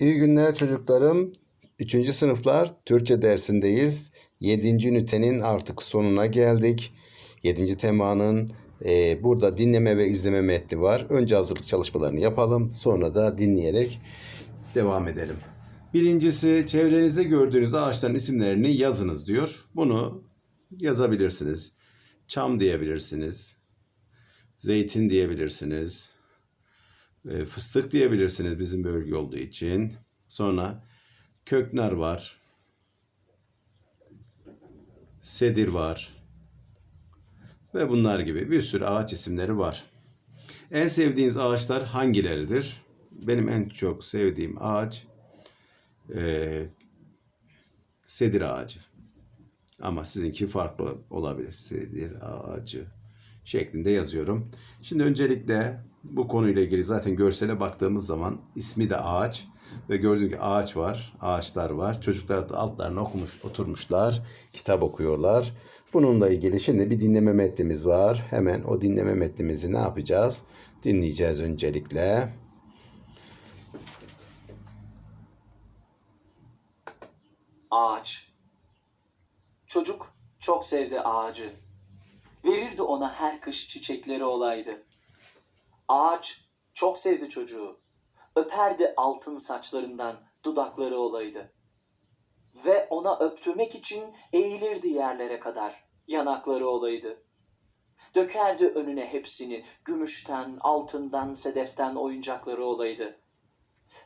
İyi günler çocuklarım. Üçüncü sınıflar Türkçe dersindeyiz. Yedinci ünitenin artık sonuna geldik. Yedinci temanın e, burada dinleme ve izleme metni var. Önce hazırlık çalışmalarını yapalım. Sonra da dinleyerek devam edelim. Birincisi çevrenizde gördüğünüz ağaçların isimlerini yazınız diyor. Bunu yazabilirsiniz. Çam diyebilirsiniz. Zeytin diyebilirsiniz. E, fıstık diyebilirsiniz bizim bölge olduğu için. Sonra köknar var. Sedir var. Ve bunlar gibi bir sürü ağaç isimleri var. En sevdiğiniz ağaçlar hangileridir? Benim en çok sevdiğim ağaç e, sedir ağacı. Ama sizinki farklı olabilir. Sedir ağacı şeklinde yazıyorum. Şimdi öncelikle bu konuyla ilgili zaten görsele baktığımız zaman ismi de ağaç ve gördüğünüz gibi ağaç var, ağaçlar var. Çocuklar da altlarına okumuş, oturmuşlar, kitap okuyorlar. Bununla ilgili şimdi bir dinleme metnimiz var. Hemen o dinleme metnimizi ne yapacağız? Dinleyeceğiz öncelikle. Ağaç. Çocuk çok sevdi ağacı. Verirdi ona her kış çiçekleri olaydı. Ağaç çok sevdi çocuğu. Öperdi altın saçlarından dudakları olaydı. Ve ona öptürmek için eğilirdi yerlere kadar yanakları olaydı. Dökerdi önüne hepsini gümüşten, altından, sedeften oyuncakları olaydı.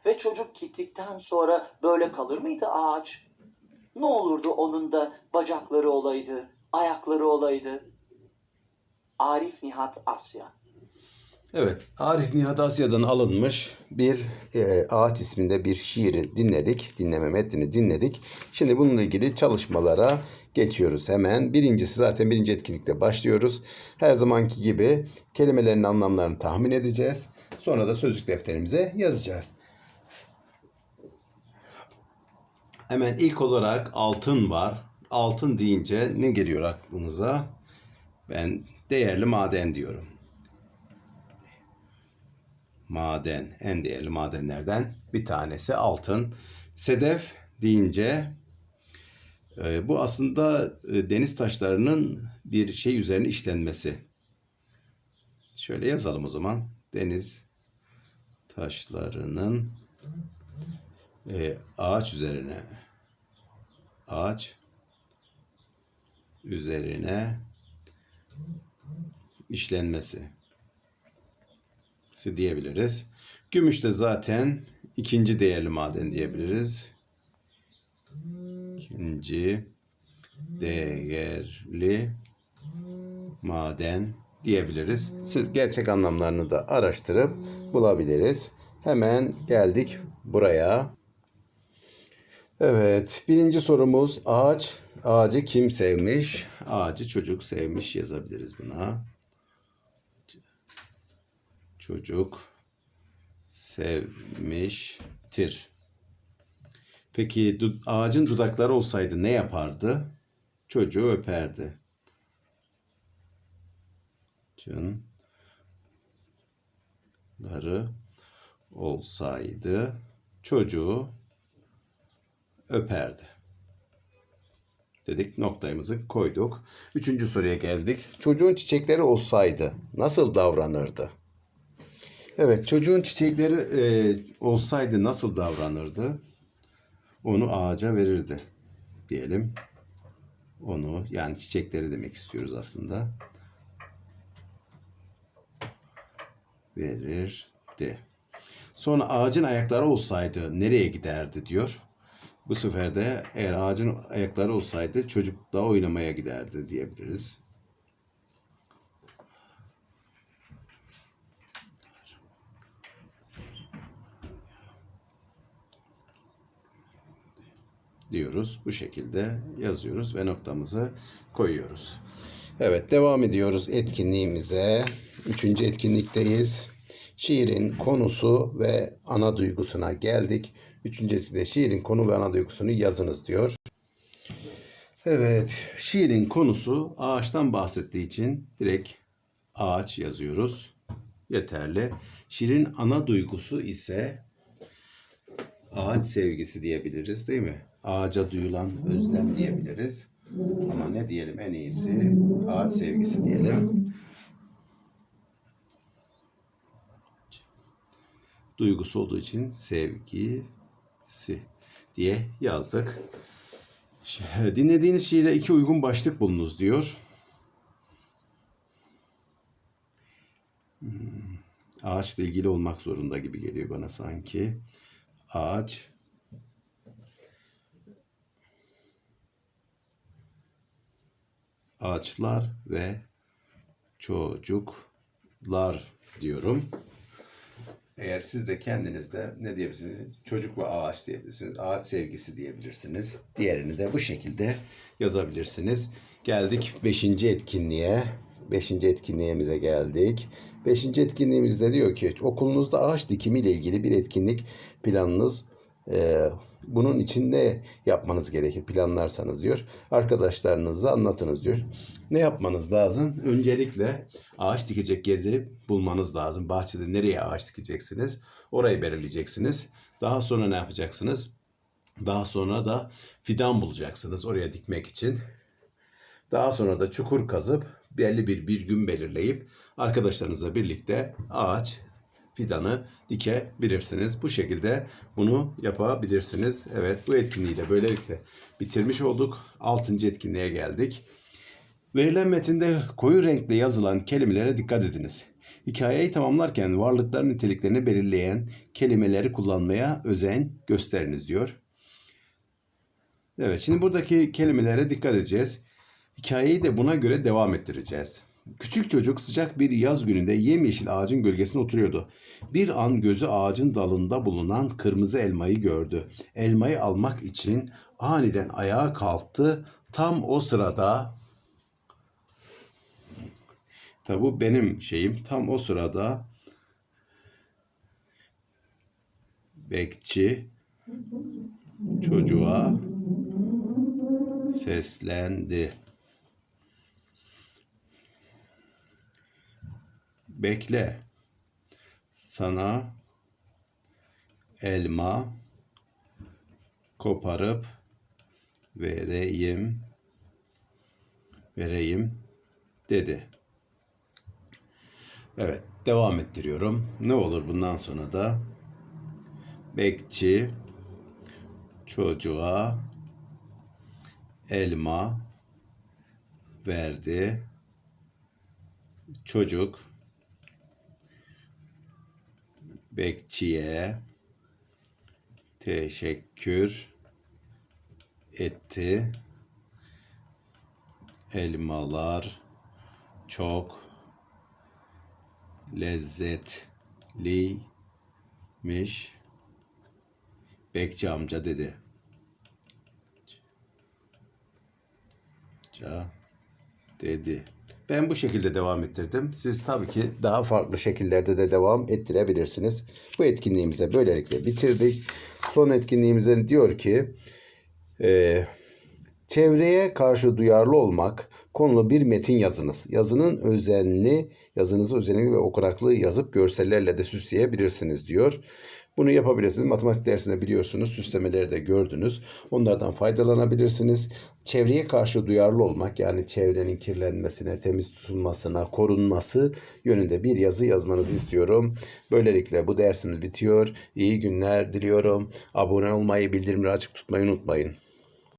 Ve çocuk gittikten sonra böyle kalır mıydı ağaç? Ne olurdu onun da bacakları olaydı, ayakları olaydı? Arif Nihat Asya Evet, Arif Nihat Asya'dan alınmış bir e, ağaç isminde bir şiiri dinledik. Dinleme metnini dinledik. Şimdi bununla ilgili çalışmalara geçiyoruz hemen. Birincisi zaten birinci etkinlikte başlıyoruz. Her zamanki gibi kelimelerin anlamlarını tahmin edeceğiz. Sonra da sözlük defterimize yazacağız. Hemen ilk olarak altın var. Altın deyince ne geliyor aklınıza? Ben değerli maden diyorum maden, en değerli madenlerden bir tanesi altın. Sedef deyince e, bu aslında e, deniz taşlarının bir şey üzerine işlenmesi. Şöyle yazalım o zaman. Deniz taşlarının e, ağaç üzerine ağaç üzerine işlenmesi diyebiliriz. Gümüş de zaten ikinci değerli maden diyebiliriz. İkinci değerli maden diyebiliriz. Siz gerçek anlamlarını da araştırıp bulabiliriz. Hemen geldik buraya. Evet, birinci sorumuz ağaç. Ağacı kim sevmiş? Ağacı çocuk sevmiş yazabiliriz buna çocuk sevmiştir. Peki ağacın dudakları olsaydı ne yapardı? Çocuğu öperdi. Ağacınları olsaydı çocuğu öperdi. Dedik noktayımızı koyduk. Üçüncü soruya geldik. Çocuğun çiçekleri olsaydı nasıl davranırdı? Evet, çocuğun çiçekleri e, olsaydı nasıl davranırdı? Onu ağaca verirdi diyelim. Onu yani çiçekleri demek istiyoruz aslında. Verirdi. Sonra ağacın ayakları olsaydı nereye giderdi diyor. Bu sefer de eğer ağacın ayakları olsaydı çocuk da oynamaya giderdi diyebiliriz. Diyoruz. Bu şekilde yazıyoruz ve noktamızı koyuyoruz. Evet devam ediyoruz etkinliğimize. Üçüncü etkinlikteyiz. Şiirin konusu ve ana duygusuna geldik. Üçüncü etkinlikte şiirin konu ve ana duygusunu yazınız diyor. Evet, şiirin konusu ağaçtan bahsettiği için direkt ağaç yazıyoruz. Yeterli. Şiirin ana duygusu ise ağaç sevgisi diyebiliriz değil mi? Ağaca duyulan özlem diyebiliriz. Ama ne diyelim en iyisi ağaç sevgisi diyelim. Duygusu olduğu için sevgisi diye yazdık. Dinlediğiniz şiirde iki uygun başlık bulunuz diyor. Hmm, Ağaçla ilgili olmak zorunda gibi geliyor bana sanki. Ağaç ağaçlar ve çocuklar diyorum. Eğer siz de kendinizde ne diyebilirsiniz? Çocuk ve ağaç diyebilirsiniz. Ağaç sevgisi diyebilirsiniz. Diğerini de bu şekilde yazabilirsiniz. Geldik 5. etkinliğe. 5. etkinliğimize geldik. 5. etkinliğimizde diyor ki okulunuzda ağaç dikimi ile ilgili bir etkinlik planınız e, bunun için ne yapmanız gerekir planlarsanız diyor. Arkadaşlarınıza anlatınız diyor. Ne yapmanız lazım? Öncelikle ağaç dikecek yeri bulmanız lazım. Bahçede nereye ağaç dikeceksiniz? Orayı belirleyeceksiniz. Daha sonra ne yapacaksınız? Daha sonra da fidan bulacaksınız oraya dikmek için. Daha sonra da çukur kazıp belli bir bir gün belirleyip arkadaşlarınızla birlikte ağaç fidanı dikebilirsiniz. Bu şekilde bunu yapabilirsiniz. Evet bu etkinliği de böylelikle bitirmiş olduk. Altıncı etkinliğe geldik. Verilen metinde koyu renkle yazılan kelimelere dikkat ediniz. Hikayeyi tamamlarken varlıkların niteliklerini belirleyen kelimeleri kullanmaya özen gösteriniz diyor. Evet şimdi buradaki kelimelere dikkat edeceğiz. Hikayeyi de buna göre devam ettireceğiz. Küçük çocuk sıcak bir yaz gününde yemyeşil ağacın gölgesinde oturuyordu. Bir an gözü ağacın dalında bulunan kırmızı elmayı gördü. Elmayı almak için aniden ayağa kalktı. Tam o sırada Tabi bu benim şeyim. Tam o sırada bekçi çocuğa seslendi. Bekle. Sana elma koparıp vereyim vereyim dedi. Evet, devam ettiriyorum. Ne olur bundan sonra da bekçi çocuğa elma verdi. Çocuk bekçiye teşekkür etti. Elmalar çok lezzetliymiş. Bekçi amca dedi. Amca dedi. Ben bu şekilde devam ettirdim. Siz tabii ki daha farklı şekillerde de devam ettirebilirsiniz. Bu etkinliğimize böylelikle bitirdik. Son etkinliğimize diyor ki e, çevreye karşı duyarlı olmak konulu bir metin yazınız. Yazının özenli, yazınızı özenli ve okunaklı yazıp görsellerle de süsleyebilirsiniz diyor. Bunu yapabilirsiniz. Matematik dersinde biliyorsunuz süslemeleri de gördünüz. Onlardan faydalanabilirsiniz. Çevreye karşı duyarlı olmak yani çevrenin kirlenmesine, temiz tutulmasına, korunması yönünde bir yazı yazmanızı istiyorum. Böylelikle bu dersimiz bitiyor. İyi günler diliyorum. Abone olmayı, bildirimleri açık tutmayı unutmayın.